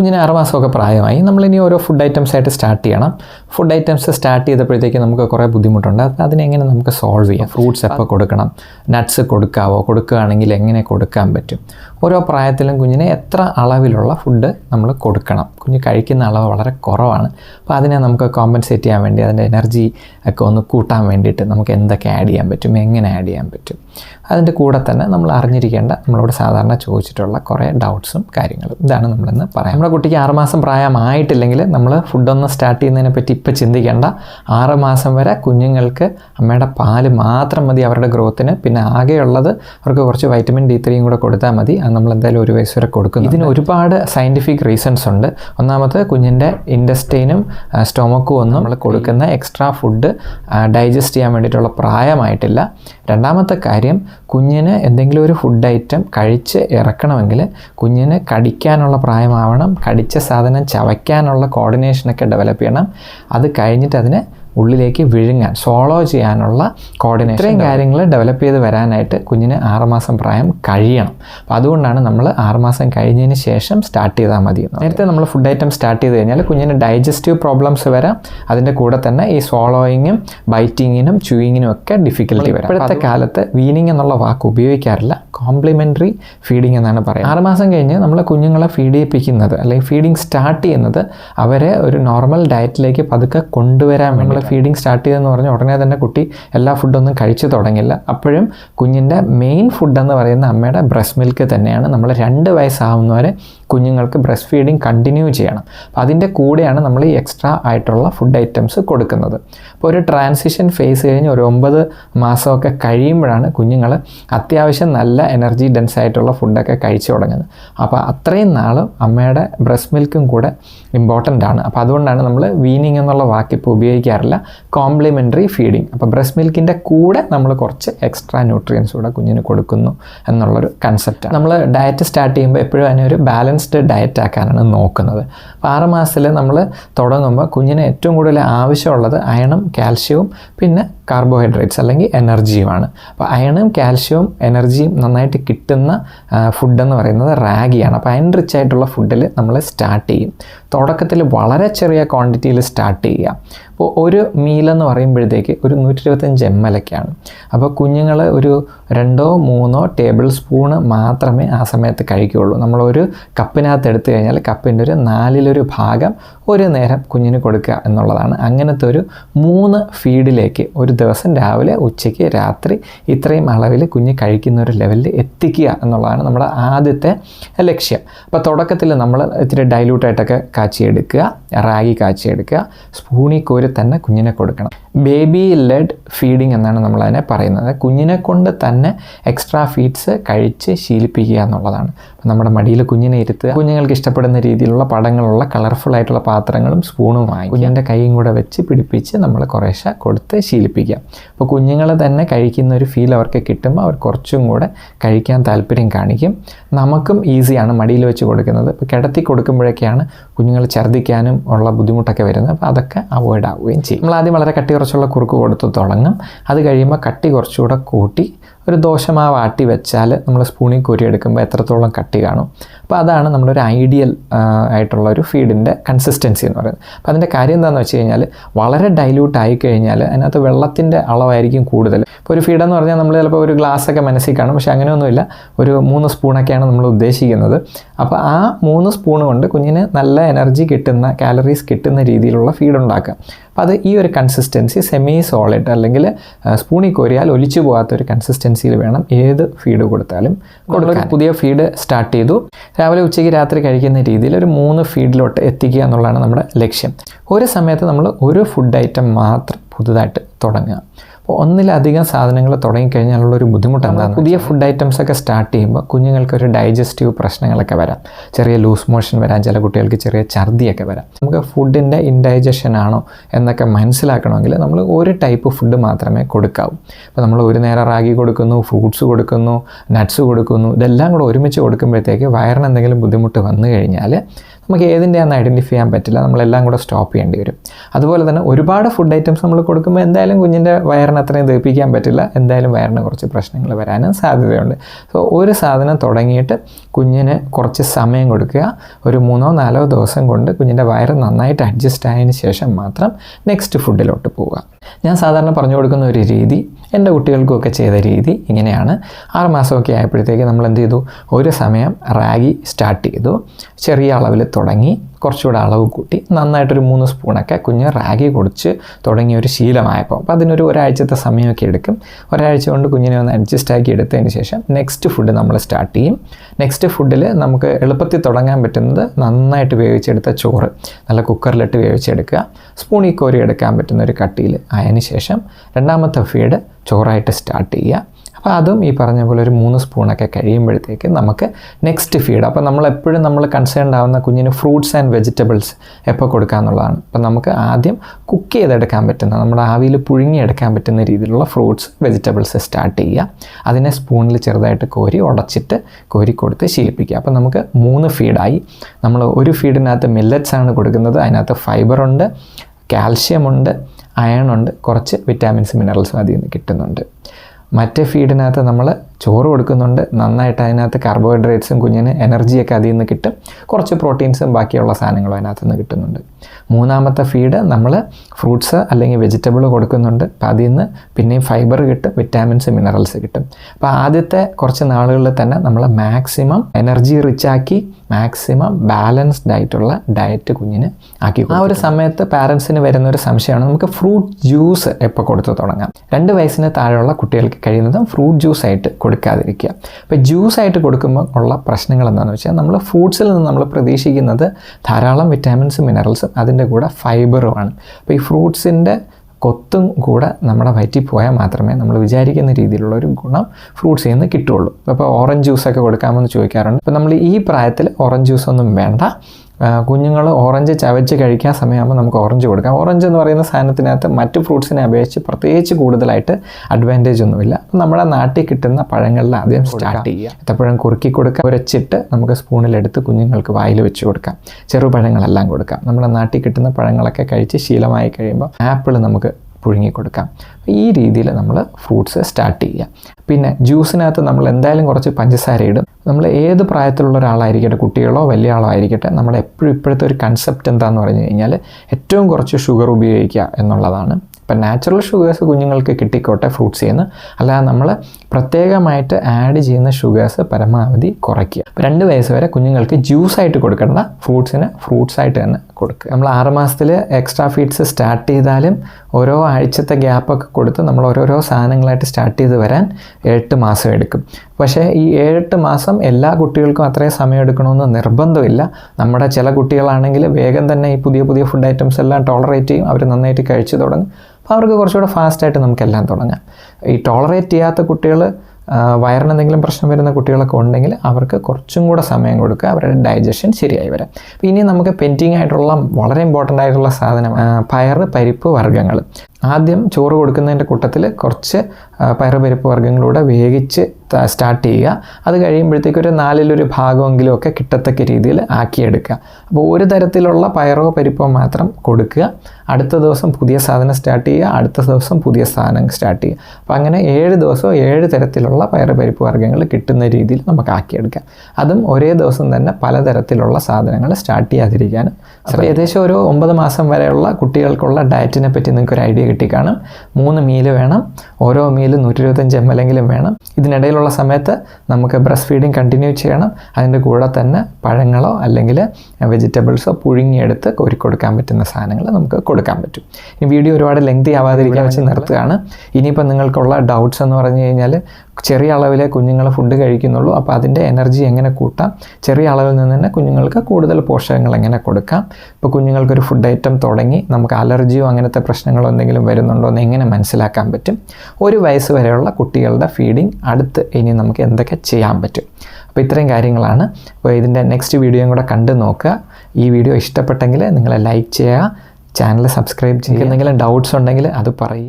കുഞ്ഞിന് ആറ് മാസമൊക്കെ പ്രായമായി. ഇനി ഓരോ ഫുഡ് ഐറ്റംസ് ആയിട്ട് സ്റ്റാർട്ട് ചെയ്യണം. ഫുഡ് ഐറ്റംസ് സ്റ്റാർട്ട് ചെയ്തപ്പോഴത്തേക്ക് നമുക്ക് കുറേ ബുദ്ധിമുട്ടുണ്ട്. അപ്പോൾ അതിനെങ്ങനെ നമുക്ക് സോൾവ് ചെയ്യാം? ഫ്രൂട്ട്സ് എപ്പോൾ കൊടുക്കണം? നട്ട്സ് കൊടുക്കാവോ? കൊടുക്കുകയാണെങ്കിൽ എങ്ങനെ കൊടുക്കാൻ പറ്റും? ഓരോ പ്രായത്തിലും കുഞ്ഞിന് എത്ര അളവിലുള്ള ഫുഡ് നമ്മൾ കൊടുക്കണം? കുഞ്ഞ് കഴിക്കുന്ന അളവ് വളരെ കുറവാണ്. അപ്പോൾ അതിനെ നമുക്ക് കോമ്പൻസേറ്റ് ചെയ്യാൻ വേണ്ടി അതിന്റെ എനർജി ഒക്കെ ഒന്ന് കൂട്ടാൻ വേണ്ടിയിട്ട് നമുക്ക് എന്തൊക്കെ ആഡ് ചെയ്യാൻ പറ്റും? എങ്ങനെ ആഡ് ചെയ്യാൻ പറ്റും? അതിന്റെ കൂടെ തന്നെ നമ്മൾ അറിഞ്ഞിരിക്കേണ്ട നമ്മളോട് സാധാരണ ചോദിച്ചിട്ടുള്ള കുറേ ഡൗട്ട്സും കാര്യങ്ങളും ഇതാണ് നമ്മളിന്ന് പറയാം നമ്മുടെ കുട്ടിക്ക് ആറുമാസം പ്രായമായിട്ടില്ലെങ്കിൽ നമ്മൾ ഫുഡൊന്ന് സ്റ്റാർട്ട് ചെയ്യുന്നതിനെ പറ്റി ഇപ്പോൾ ചിന്തിക്കേണ്ട. ആറ് മാസം വരെ കുഞ്ഞുങ്ങൾക്ക് അമ്മയുടെ പാൽ മാത്രം മതി അവരുടെ ഗ്രോത്തിന്. പിന്നെ ആകെയുള്ളത് അവർക്ക് കുറച്ച് വൈറ്റമിൻ ഡി ത്രീയും കൂടെ കൊടുത്താൽ മതി. അത് നമ്മൾ എന്തായാലും ഒരു വയസ്സ് വരെ കൊടുക്കും ഇതിന് ഒരുപാട് സയന്റിഫിക് റീസൺസ് ഉണ്ട്. ഒന്നാമത് കുഞ്ഞിന്റെ ഇൻഡസ്റ്റൈനും സ്റ്റൊമക്കും ഒന്നും നമ്മൾ കൊടുക്കുന്ന എക്സ്ട്രാ ഫുഡ് ഡൈജസ്റ്റ് ചെയ്യാൻ വേണ്ടിയിട്ടുള്ള പ്രായമായിട്ടില്ല. രണ്ടാമത്തെ കാര്യം കുഞ്ഞിന് എന്തെങ്കിലും ഒരു ഫുഡ് ഐറ്റം കഴിച്ച് ഇറക്കണമെങ്കിൽ കുഞ്ഞിന് കടിക്കാനുള്ള പ്രായമാവണം കടിച്ച സാധനം ചവയ്ക്കാനുള്ള കോർഡിനേഷനൊക്കെ ഡെവലപ്പ് ചെയ്യണം. അത് കഴിഞ്ഞിട്ട് അതിനെ ഉള്ളിലേക്ക് വിഴുങ്ങാൻ സോളോ ചെയ്യാനുള്ള കോർഡിനേഷൻ ഇത്രയും കാര്യങ്ങൾ ഡെവലപ്പ് ചെയ്ത് വരാനായിട്ട് കുഞ്ഞിന് ആറുമാസം പ്രായം കഴിയണം. അപ്പോൾ അതുകൊണ്ടാണ് നമ്മൾ ആറുമാസം കഴിഞ്ഞതിന് ശേഷം സ്റ്റാർട്ട് ചെയ്താൽ മതി നേരത്തെ നമ്മൾ ഫുഡ് ഐറ്റം സ്റ്റാർട്ട് ചെയ്ത് കഴിഞ്ഞാൽ കുഞ്ഞിന് ഡൈജസ്റ്റീവ് പ്രോബ്ലംസ് വരാം. അതിന്റെ കൂടെ തന്നെ ഈ സോളോയിങ്ങും ബൈറ്റിങ്ങിനും ചൂയിങ്ങിനും ഒക്കെ ഡിഫിക്കൽട്ടി വരാം. ഇപ്പോഴത്തെ കാലത്ത് വീനിങ് എന്നുള്ള വാക്ക് ഉപയോഗിക്കാറില്ല. കോംപ്ലിമെന്ററി ഫീഡിങ് എന്നാണ് പറയുന്നത്. ആറുമാസം കഴിഞ്ഞ് നമ്മൾ കുഞ്ഞുങ്ങളെ ഫീഡ് ചെയ്യിപ്പിക്കുന്നത് അല്ലെങ്കിൽ ഫീഡിങ് സ്റ്റാർട്ട് ചെയ്യുന്നത് അവരെ ഒരു നോർമൽ ഡയറ്റിലേക്ക് പതുക്കെ കൊണ്ടുവരാൻ വേണ്ടി ഫീഡിങ് സ്റ്റാർട്ട് ചെയ്തെന്ന് പറഞ്ഞാൽ ഉടനെ തന്നെ കുട്ടി എല്ലാ ഫുഡൊന്നും കഴിച്ചു തുടങ്ങില്ല. അപ്പോഴും കുഞ്ഞിന്റെ മെയിൻ ഫുഡെന്ന് പറയുന്ന അമ്മയുടെ ബ്രസ്റ്റ് മിൽക്ക് തന്നെയാണ് നമ്മൾ രണ്ട് വയസ്സാവുന്നവരെ കുഞ്ഞുങ്ങൾക്ക് ബ്രസ്റ്റ് ഫീഡിങ് കണ്ടിന്യൂ ചെയ്യണം. അപ്പോൾ അതിന്റെ കൂടെയാണ് നമ്മൾ ഈ എക്സ്ട്രാ ആയിട്ടുള്ള ഫുഡ് ഐറ്റംസ് കൊടുക്കുന്നത്. അപ്പോൾ ഒരു ട്രാൻസിഷൻ ഫേസ് കഴിഞ്ഞ് ഒരു ഒമ്പത് മാസമൊക്കെ കഴിയുമ്പോഴാണ് കുഞ്ഞുങ്ങൾ അത്യാവശ്യം നല്ല എനർജി ഡെൻസ് ആയിട്ടുള്ള ഫുഡൊക്കെ കഴിച്ചു തുടങ്ങുന്നത്. അപ്പോൾ അത്രയും നാളും അമ്മയുടെ ബ്രസ്റ്റ് മിൽക്കും കൂടെ ഇമ്പോർട്ടന്റ് ആണ്. അപ്പോൾ അതുകൊണ്ടാണ് നമ്മൾ വീനിങ് എന്നുള്ള വാക്ക് ഇപ്പോൾ ഉപയോഗിക്കാറില്ല. കോംപ്ലിമെന്ററി ഫീഡിങ് അപ്പോൾ ബ്രസ്റ്റ് മിൽക്കിന്റെ കൂടെ നമ്മൾ കുറച്ച് എക്സ്ട്രാ ന്യൂട്രിയൻസ് കൂടെ കുഞ്ഞിന് കൊടുക്കുന്നു എന്നുള്ളൊരു കൺസെപ്റ്റാണ് നമ്മൾ ഡയറ്റ് സ്റ്റാർട്ട് ചെയ്യുമ്പോൾ എപ്പോഴും അതിനൊരു ഒരു ബാലൻസ്ഡ് ഡയറ്റ് ആക്കാനാണ് നോക്കുന്നത്. അപ്പോൾ ആറ് മാസത്തിൽ നമ്മൾ തുടങ്ങുമ്പോൾ കുഞ്ഞിന് ഏറ്റവും കൂടുതൽ ആവശ്യമുള്ളത് അയണും കാൽഷ്യവും പിന്നെ കാർബോഹൈഡ്രേറ്റ്സ് അല്ലെങ്കിൽ എനർജിയുമാണ് അപ്പോൾ അയണും കാൽഷ്യവും എനർജിയും നന്നായിട്ട് കിട്ടുന്ന ഫുഡെന്ന് പറയുന്നത് റാഗിയാണ്. അപ്പോൾ അയൺ റിച്ച് ആയിട്ടുള്ള ഫുഡിൽ നമ്മൾ സ്റ്റാർട്ട് ചെയ്യും. തുടക്കത്തിൽ വളരെ ചെറിയ ക്വാണ്ടിറ്റിയിൽ സ്റ്റാർട്ട് ചെയ്യുക. അപ്പോൾ ഒരു മീലെന്ന് പറയുമ്പോഴത്തേക്ക് ഒരു നൂറ്റി ഇരുപത്തഞ്ച് എം എൽ ഒക്കെയാണ്. അപ്പോൾ കുഞ്ഞുങ്ങൾ ഒരു രണ്ടോ മൂന്നോ ടേബിൾ സ്പൂണ് മാത്രമേ ആ സമയത്ത് കഴിക്കുകയുള്ളൂ. നമ്മളൊരു കപ്പിനകത്ത് എടുത്തു കഴിഞ്ഞാൽ കപ്പിന്റെ ഒരു നാലിലൊരു ഭാഗം ഒരു നേരം കുഞ്ഞിന് കൊടുക്കുക എന്നുള്ളതാണ്. അങ്ങനത്തെ ഒരു മൂന്ന് ഫീഡിലേക്ക് ഒരു ദിവസം രാവിലെ ഉച്ചയ്ക്ക് രാത്രി ഇത്രയും അളവിൽ കുഞ്ഞ് കഴിക്കുന്ന ഒരു ലെവലിൽ എത്തിക്കുക എന്നുള്ളതാണ് നമ്മുടെ ആദ്യത്തെ ലക്ഷ്യം. അപ്പോൾ തുടക്കത്തിൽ നമ്മൾ ഇത്തിരി ഡൈല്യൂട്ടായിട്ടൊക്കെ കാച്ചിയെടുക്കുക റാഗി കാച്ചിയെടുക്കുക സ്പൂണിൽ കോരി തന്നെ കുഞ്ഞിനെ കൊടുക്കണം. ബേബി ലെഡ് ഫീഡിങ് എന്നാണ് നമ്മൾ അതിനെ പറയുന്നത്. കുഞ്ഞിനെ കൊണ്ട് തന്നെ എക്സ്ട്രാ ഫീഡ്സ് കഴിച്ച് ശീലിപ്പിക്കുക എന്നുള്ളതാണ്. നമ്മുടെ മടിയിൽ കുഞ്ഞിനെ ഇരുത്തുക. കുഞ്ഞുങ്ങൾക്ക് ഇഷ്ടപ്പെടുന്ന രീതിയിലുള്ള പടങ്ങളുള്ള കളർഫുൾ ആയിട്ടുള്ള പാത്രങ്ങളും സ്പൂണും വാങ്ങി കുഞ്ഞിന്റെ കൈയും കൂടെ വെച്ച് പിടിപ്പിച്ച് നമ്മൾ കുറേശ്ശെ കൊടുത്ത് ശീലിപ്പിക്കുക. അപ്പോൾ കുഞ്ഞുങ്ങൾ തന്നെ കഴിക്കുന്ന ഒരു ഫീൽ അവർക്ക് കിട്ടുമ്പോൾ അവർ കുറച്ചും കൂടെ കഴിക്കാൻ താല്പര്യം കാണിക്കും. നമുക്കും ഈസിയാണ് മടിയിൽ വെച്ച് കൊടുക്കുന്നത്. ഇപ്പോൾ കിടത്തി കൊടുക്കുമ്പോഴൊക്കെയാണ് കുഞ്ഞുങ്ങൾ ഛർദ്ദിക്കാനും ഉള്ള ബുദ്ധിമുട്ടൊക്കെ വരുന്നത്. അപ്പോൾ അതൊക്കെ അവോയ്ഡ് ആവുകയും ചെയ്യും. നമ്മൾ ആദ്യം വളരെ കട്ടി കുറച്ചുള്ള കുറുക്ക് കൊടുത്ത് തുടങ്ങും. അത് കഴിയുമ്പോൾ കട്ടി കുറച്ചുകൂടെ കൂട്ടി ഒരു ദോശമാവ് ആട്ടി വെച്ചാൽ നമ്മൾ സ്പൂണിൽ കോരിയെടുക്കുമ്പോൾ എത്രത്തോളം കട്ടി കാണും. അപ്പോൾ അതാണ് നമ്മളൊരു ഐഡിയൽ ആയിട്ടുള്ള ഒരു ഫീഡിന്റെ കൺസിസ്റ്റൻസി എന്ന് പറയുന്നത്. അപ്പോൾ അതിന്റെ കാര്യം എന്താണെന്ന് വെച്ച് കഴിഞ്ഞാൽ വളരെ ഡൈല്യൂട്ട് ആയി കഴിഞ്ഞാൽ അതിനകത്ത് വെള്ളത്തിന്റെ അളവായിരിക്കും കൂടുതൽ ഇപ്പോൾ ഒരു ഫീഡെന്ന് പറഞ്ഞാൽ നമ്മൾ ചിലപ്പോൾ ഒരു ഗ്ലാസ്സൊക്കെ മനസ്സിൽ കാണും പക്ഷേ അങ്ങനെയൊന്നുമില്ല. ഒരു മൂന്ന് സ്പൂണൊക്കെയാണ് നമ്മൾ ഉദ്ദേശിക്കുന്നത്. അപ്പോൾ ആ മൂന്ന് സ്പൂൺ കൊണ്ട് കുഞ്ഞിന് നല്ല എനർജി കിട്ടുന്ന കാലറീസ് കിട്ടുന്ന രീതിയിലുള്ള ഫീഡ് ഉണ്ടാക്കുക അപ്പോൾ അത് ഈ ഒരു കൺസിസ്റ്റൻസി സെമി സോളിഡ് അല്ലെങ്കിൽ സ്പൂണിൽ കോരിയാൽ ഒലിച്ചു പോകാത്ത ഒരു കൺസിസ്റ്റൻസിയിൽ വേണം. ഏത് ഫീഡ് കൊടുത്താലും കൊടുക്കാൻ. പുതിയ ഫീഡ് സ്റ്റാർട്ട് ചെയ്തു. രാവിലെ ഉച്ചയ്ക്ക് രാത്രി കഴിക്കുന്ന രീതിയിൽ ഒരു മൂന്ന് ഫീഡിലോട്ട് എത്തിക്കുക എന്നുള്ളതാണ് നമ്മുടെ ലക്ഷ്യം. ഒരു സമയത്ത് നമ്മൾ ഒരു ഫുഡ് ഐറ്റം മാത്രം പുതുതായിട്ട് തുടങ്ങുക. അപ്പോൾ ഒന്നിലധികം സാധനങ്ങൾ തുടങ്ങിക്കഴിഞ്ഞാലുള്ള ഒരു ബുദ്ധിമുട്ട് എന്താണ് പുതിയ ഫുഡ് ഐറ്റംസ് ഒക്കെ സ്റ്റാർട്ട് ചെയ്യുമ്പോൾ കുഞ്ഞുങ്ങൾക്ക് ഒരു ഡൈജസ്റ്റീവ് പ്രശ്നങ്ങളൊക്കെ വരാം. ചെറിയ ലൂസ് മോഷൻ വരാം ചില കുട്ടികൾക്ക് ചെറിയ ഛർദിയൊക്കെ വരാം. നമുക്ക് ഫുഡിന്റെ ഇൻഡൈജഷൻ ആണോ എന്നൊക്കെ മനസ്സിലാക്കണമെങ്കിൽ നമ്മൾ ഒരു ടൈപ്പ് ഫുഡ് മാത്രമേ കൊടുക്കാവൂ. അപ്പോൾ നമ്മൾ ഒരു നേരം റാഗി കൊടുക്കുന്നു ഫ്രൂട്ട്സ് കൊടുക്കുന്നു നട്ട്സ് കൊടുക്കുന്നു ഇതെല്ലാം കൂടെ ഒരുമിച്ച് കൊടുക്കുമ്പോഴത്തേക്ക് വയറിന് എന്തെങ്കിലും ബുദ്ധിമുട്ട് വന്നു കഴിഞ്ഞാൽ നമുക്ക് ഏതിന്റെയാണെന്ന് ഐഡന്റിഫൈ ചെയ്യാൻ പറ്റില്ല. നമ്മളെല്ലാം കൂടെ സ്റ്റോപ്പ് ചെയ്യേണ്ടി വരും. അതുപോലെ തന്നെ ഒരുപാട് ഫുഡ് ഐറ്റംസ് നമ്മൾ കൊടുക്കുമ്പോൾ എന്തായാലും കുഞ്ഞിന്റെ വയറിന് അത്രയും ദഹിപ്പിക്കാൻ പറ്റില്ല. എന്തായാലും വയറിന് കുറച്ച് പ്രശ്നങ്ങൾ വരാനും സാധ്യതയുണ്ട്. സോ ഒരു സാധനം തുടങ്ങിയിട്ട് കുഞ്ഞിന് കുറച്ച് സമയം കൊടുക്കുക. ഒരു മൂന്നോ നാലോ ദിവസം കൊണ്ട് കുഞ്ഞിന്റെ വയറ് നന്നായിട്ട് അഡ്ജസ്റ്റ് ആയതിന് ശേഷം മാത്രം നെക്സ്റ്റ് ഫുഡിലോട്ട് പോവുക. ഞാൻ സാധാരണ പറഞ്ഞു കൊടുക്കുന്ന ഒരു രീതി എന്റെ കുട്ടികൾക്കുമൊക്കെ ചെയ്ത രീതി ഇങ്ങനെയാണ്. ആറ് മാസമൊക്കെ ആയപ്പോഴത്തേക്ക് നമ്മൾ എന്ത് ചെയ്തു? ഒരു സമയം റാഗി സ്റ്റാർട്ട് ചെയ്തു. ചെറിയ അളവിൽ തുടങ്ങി. കുറച്ചുകൂടെ അളവ് കൂട്ടി നന്നായിട്ടൊരു മൂന്ന് സ്പൂണൊക്കെ കുഞ്ഞ് റാഗി കുടിച്ച് തുടങ്ങിയ ഒരു ശീലമായപ്പോൾ അപ്പോൾ അതിനൊരു ഒരാഴ്ചത്തെ സമയമൊക്കെ എടുക്കും. ഒരാഴ്ച കൊണ്ട് കുഞ്ഞിനെ ഒന്ന് അഡ്ജസ്റ്റ് ആക്കി എടുത്തതിന് ശേഷം നെക്സ്റ്റ് ഫുഡ് നമ്മൾ സ്റ്റാർട്ട് ചെയ്യും. നെക്സ്റ്റ് ഫുഡിൽ നമുക്ക് എളുപ്പത്തിൽ തുടങ്ങാൻ പറ്റുന്നത് നന്നായിട്ട് വേവിച്ചെടുത്ത ചോറ് നല്ല കുക്കറിലിട്ട് വേവിച്ചെടുക്കുക. സ്പൂണിൽ കോരി എടുക്കാൻ പറ്റുന്ന ഒരു കട്ടിയിൽ അതിന് ശേഷം രണ്ടാമത്തെ ഫീഡ് ചോറായിട്ട് സ്റ്റാർട്ട് ചെയ്യുക. അപ്പോൾ അതും ഈ പറഞ്ഞ പോലെ ഒരു മൂന്ന് സ്പൂണൊക്കെ കഴിയുമ്പോഴത്തേക്ക് നമുക്ക് നെക്സ്റ്റ് ഫീഡ് അപ്പോൾ നമ്മൾ എപ്പോഴും നമ്മൾ കൺസേൺ ആവുന്ന കുഞ്ഞിന് ഫ്രൂട്ട്സ് ആൻഡ് വെജിറ്റബിൾസ് എപ്പോൾ കൊടുക്കുക എന്നുള്ളതാണ്. അപ്പോൾ നമുക്ക് ആദ്യം കുക്ക് ചെയ്തെടുക്കാൻ പറ്റുന്ന നമ്മുടെ ആവിയിൽ പുഴുങ്ങിയെടുക്കാൻ പറ്റുന്ന രീതിയിലുള്ള ഫ്രൂട്ട്സ് വെജിറ്റബിൾസ് സ്റ്റാർട്ട് ചെയ്യുക. അതിനെ സ്പൂണിൽ ചെറുതായിട്ട് കോരി ഉടച്ചിട്ട് കോരി കൊടുത്ത് ശീലിപ്പിക്കുക. അപ്പോൾ നമുക്ക് മൂന്ന് ഫീഡായി നമ്മൾ ഒരു ഫീഡിനകത്ത് മില്ലറ്റ്സ് ആണ് കൊടുക്കുന്നത്. അതിനകത്ത് ഫൈബറുണ്ട് കാൽഷ്യമുണ്ട് അയണുണ്ട് കുറച്ച് വിറ്റാമിൻസ് മിനറൽസും അതിൽ നിന്ന് കിട്ടുന്നുണ്ട്. മറ്റേ ഫീഡിനകത്ത് നമ്മൾ ചോറ് കൊടുക്കുന്നുണ്ട്. നന്നായിട്ട് അതിനകത്ത് കാർബോഹൈഡ്രേറ്റ്സും കുഞ്ഞിന് എനർജിയൊക്കെ അതിൽ നിന്ന് കിട്ടും. കുറച്ച് പ്രോട്ടീൻസും ബാക്കിയുള്ള സാധനങ്ങളും അതിനകത്ത് നിന്ന് കിട്ടുന്നുണ്ട്. മൂന്നാമത്തെ ഫീഡ് നമ്മൾ ഫ്രൂട്ട്സ് അല്ലെങ്കിൽ വെജിറ്റബിൾ കൊടുക്കുന്നുണ്ട്. അപ്പം അതിൽ നിന്ന് പിന്നെയും ഫൈബർ കിട്ടും വിറ്റാമിൻസ് മിനറൽസ് കിട്ടും. അപ്പോൾ ആദ്യത്തെ കുറച്ച് നാളുകളിൽ തന്നെ നമ്മൾ മാക്സിമം എനർജി റിച്ച് ആക്കി മാക്സിമം ബാലൻസ്ഡ് ആയിട്ടുള്ള ഡയറ്റ് കുഞ്ഞിന് ആക്കി ആ ഒരു സമയത്ത് പാരൻസിന് വരുന്ന ഒരു സംശയമാണ്. നമുക്ക് ഫ്രൂട്ട് ജ്യൂസ് എപ്പോൾ കൊടുത്തു തുടങ്ങാം? രണ്ട് വയസ്സിന് താഴെയുള്ള കുട്ടികൾക്ക് കഴിയുന്നതും ഫ്രൂട്ട് ജ്യൂസ് ആയിട്ട് കൊടുക്കാതിരിക്കുക. അപ്പോൾ ജ്യൂസ് ആയിട്ട് കൊടുക്കുമ്പോൾ ഉള്ള പ്രശ്നങ്ങൾ എന്താണെന്ന് വെച്ചാൽ നമ്മൾ ഫ്രൂട്ട്സിൽ നിന്ന് നമ്മൾ പ്രതീക്ഷിക്കുന്നത് ധാരാളം വിറ്റാമിൻസും മിനറൽസും അതിന്റെ കൂടെ ഫൈബറുമാണ് അപ്പോൾ ഈ ഫ്രൂട്ട്സിന്റെ കൊത്തും കൂടെ നമ്മുടെ വയറ്റിൽ പോയാൽ മാത്രമേ നമ്മൾ വിചാരിക്കുന്ന രീതിയിലുള്ള ഒരു ഗുണം ഫ്രൂട്ട്സിൽ നിന്ന് കിട്ടുള്ളൂ അപ്പോൾ ഓറഞ്ച് ജ്യൂസൊക്കെ കൊടുക്കാമെന്ന് ചോദിക്കാറുണ്ട്. അപ്പോൾ നമ്മൾ ഈ പ്രായത്തിൽ ഓറഞ്ച് ജ്യൂസ് ഒന്നും വേണ്ട. കുഞ്ഞുങ്ങൾ ഓറഞ്ച് ചവച്ച് കഴിക്കാൻ സമയമാകുമ്പോൾ നമുക്ക് ഓറഞ്ച് കൊടുക്കാം. ഓറഞ്ച് എന്ന് പറയുന്ന സാധനത്തിനകത്ത് മറ്റ് ഫ്രൂട്ട്സിനെ അപേക്ഷിച്ച് പ്രത്യേകിച്ച് കൂടുതലായിട്ട് അഡ്വാന്റേജ് ഒന്നുമില്ല. അപ്പം നമ്മുടെ നാട്ടിൽ കിട്ടുന്ന പഴങ്ങളിൽ ആദ്യം സ്റ്റാർട്ട് ചെയ്യുക. എത്തപ്പഴം കുറുക്കി കൊടുക്കാം. ഉരച്ചിട്ട് നമുക്ക് സ്പൂണിലെടുത്ത് കുഞ്ഞുങ്ങൾക്ക് വായിൽ വെച്ച് കൊടുക്കാം. ചെറുപഴങ്ങളെല്ലാം കൊടുക്കാം. നമ്മുടെ നാട്ടിൽ കിട്ടുന്ന പഴങ്ങളൊക്കെ കഴിച്ച് ശീലമായി കഴിയുമ്പോൾ ആപ്പിൾ നമുക്ക് പുഴുങ്ങി കൊടുക്കാം ഈ രീതിയിൽ നമ്മൾ ഫ്രൂട്ട്സ് സ്റ്റാർട്ട് ചെയ്യുക. പിന്നെ ജ്യൂസിനകത്ത് നമ്മൾ എന്തായാലും കുറച്ച് പഞ്ചസാര ഇടും. നമ്മൾ ഏത് പ്രായത്തിലുള്ള ഒരാളായിരിക്കട്ടെ കുട്ടികളോ വലിയ ആളോ ആയിരിക്കട്ടെ നമ്മൾ എപ്പോഴും ഇപ്പോഴത്തെ ഒരു കൺസെപ്റ്റ് എന്താണെന്ന് പറഞ്ഞു കഴിഞ്ഞാൽ ഏറ്റവും കുറച്ച് ഷുഗർ ഉപയോഗിക്കുക എന്നുള്ളതാണ് ഇപ്പം നാച്ചുറൽ ഷുഗേഴ്സ് കുഞ്ഞുങ്ങൾക്ക് കിട്ടിക്കോട്ടെ ഫ്രൂട്ട്സിൽ നിന്ന് അല്ലാതെ നമ്മൾ പ്രത്യേകമായിട്ട് ആഡ് ചെയ്യുന്ന ഷുഗേഴ്സ് പരമാവധി കുറയ്ക്കുക. രണ്ട് വയസ്സ് വരെ കുഞ്ഞുങ്ങൾക്ക് ജ്യൂസ് ആയിട്ട് കൊടുക്കേണ്ട ഫ്രൂട്ട്സിന് ഫ്രൂട്ട്സ് ആയിട്ട് തന്നെ കൊടുക്കുക. നമ്മൾ ആറ് മാസത്തിൽ എക്സ്ട്രാ ഫീഡ്സ് സ്റ്റാർട്ട് ചെയ്താലും ഓരോ ആഴ്ചത്തെ ഗ്യാപ്പൊക്കെ കൊടുത്ത് നമ്മൾ ഓരോരോ സാധനങ്ങളായിട്ട് സ്റ്റാർട്ട് ചെയ്ത് വരാൻ എട്ട് മാസം എടുക്കും. പക്ഷേ ഈ ഏഴെട്ട് മാസം എല്ലാ കുട്ടികൾക്കും അത്രയും സമയം എടുക്കണമെന്ന് നിർബന്ധമില്ല. നമ്മുടെ ചില കുട്ടികളാണെങ്കിൽ വേഗം തന്നെ ഈ പുതിയ പുതിയ ഫുഡ് ഐറ്റംസ് എല്ലാം ടോളറേറ്റ് ചെയ്യും. അവർ നന്നായിട്ട് കഴിച്ചു തുടങ്ങും. അവർക്ക് കുറച്ചുകൂടെ ഫാസ്റ്റായിട്ട് നമുക്കെല്ലാം തുടങ്ങാം. ഈ ടോളറേറ്റ് ചെയ്യാത്ത കുട്ടികൾ വയറിന് എന്തെങ്കിലും പ്രശ്നം വരുന്ന കുട്ടികളൊക്കെ ഉണ്ടെങ്കിൽ അവർക്ക് കുറച്ചും കൂടെ സമയം കൊടുക്കുക അവരുടെ ഡൈജഷൻ ശരിയായി വരാം. ഇനി നമുക്ക് പെന്റിങ് ആയിട്ടുള്ള വളരെ ഇമ്പോർട്ടന്റ് ആയിട്ടുള്ള സാധനം പയർ പരിപ്പ് വർഗങ്ങൾ. ആദ്യം ചോറ് കൊടുക്കുന്നതിന്റെ കൂട്ടത്തിൽ കുറച്ച് പയറുപരിപ്പ് വർഗങ്ങളൂടെ വേവിച്ച് സ്റ്റാർട്ട് ചെയ്യുക. അത് കഴിയുമ്പോഴത്തേക്ക് ഒരു നാലിലൊരു ഭാഗമെങ്കിലും ഒക്കെ കിട്ടത്തക്ക രീതിയിൽ ആക്കിയെടുക്കുക. അപ്പോൾ ഒരു തരത്തിലുള്ള പയറോ പരിപ്പോ മാത്രം കൊടുക്കുക. അടുത്ത ദിവസം പുതിയ സാധനം സ്റ്റാർട്ട് ചെയ്യുക. അടുത്ത ദിവസം പുതിയ സാധനം സ്റ്റാർട്ട് ചെയ്യുക. അപ്പോൾ അങ്ങനെ ഏഴ് ദിവസം ഏഴ് തരത്തിലുള്ള പയറ് പരിപ്പ് വർഗങ്ങൾ കിട്ടുന്ന രീതിയിൽ നമുക്ക് ആക്കിയെടുക്കാം. അതും ഒരേ ദിവസം തന്നെ പലതരത്തിലുള്ള സാധനങ്ങൾ സ്റ്റാർട്ട് ചെയ്യാതിരിക്കാനും അപ്പോൾ ഏകദേശം ഒരു ഒമ്പത് മാസം വരെയുള്ള കുട്ടികൾക്കുള്ള ഡയറ്റിനെ പറ്റി നിങ്ങൾക്ക് ഒരു ഐഡിയ കിട്ടിക്കാണും. മൂന്ന് മീൽ വേണം. ഓരോ മീൽ നൂറ്റി ഇരുപത്തഞ്ച് എം എല്ലെങ്കിലും വേണം. ഇതിനിടയിലുള്ള സമയത്ത് നമുക്ക് ബ്രസ്റ്റ് ഫീഡിങ് കണ്ടിന്യൂ ചെയ്യണം. അതിന്റെ കൂടെ തന്നെ പഴങ്ങളോ അല്ലെങ്കിൽ വെജിറ്റബിൾസോ പുഴുങ്ങിയെടുത്ത് കോരിക്കൊടുക്കാൻ പറ്റുന്ന സാധനങ്ങൾ നമുക്ക് കൊടുക്കാൻ പറ്റും. ഈ വീഡിയോ ഒരുപാട് ലെങ്തി ആവാതിരിക്കാൻ വെച്ച് നിർത്തുകയാണ്. ഇനിയിപ്പോൾ നിങ്ങൾക്കുള്ള ഡൗട്ട്സ് എന്ന് പറഞ്ഞു കഴിഞ്ഞാൽ ചെറിയ അളവിലെ കുഞ്ഞുങ്ങൾ ഫുഡ് കഴിക്കുന്നുള്ളൂ. അപ്പോൾ അതിന്റെ എനർജി എങ്ങനെ കൂട്ടാം? ചെറിയ അളവിൽ നിന്ന് തന്നെ കുഞ്ഞുങ്ങൾക്ക് കൂടുതൽ പോഷകങ്ങൾ എങ്ങനെ കൊടുക്കാം? ഇപ്പോൾ കുഞ്ഞുങ്ങൾക്കൊരു ഫുഡ് ഐറ്റം തുടങ്ങി. നമുക്ക് അലർജിയോ അങ്ങനത്തെ പ്രശ്നങ്ങളോ എന്തെങ്കിലും വരുന്നുണ്ടോ എന്ന് എങ്ങനെ മനസ്സിലാക്കാൻ പറ്റും? ഒരു വയസ്സ് വരെയുള്ള കുട്ടികളുടെ ഫീഡിങ് അടുത്ത് ഇനി നമുക്ക് എന്തൊക്കെ ചെയ്യാൻ പറ്റും? അപ്പോൾ ഇത്രയും കാര്യങ്ങളാണ്. അപ്പോൾ ഇതിന്റെ നെക്സ്റ്റ് വീഡിയോയും കൂടെ കണ്ടു നോക്കുക. ഈ വീഡിയോ ഇഷ്ടപ്പെട്ടെങ്കിൽ നിങ്ങൾ ലൈക്ക് ചെയ്യുക. ചാനൽ സബ്സ്ക്രൈബ് ചെയ്യുക. എന്തെങ്കിലും ഡൗട്ട്സ് ഉണ്ടെങ്കിൽ അത് പറയുക.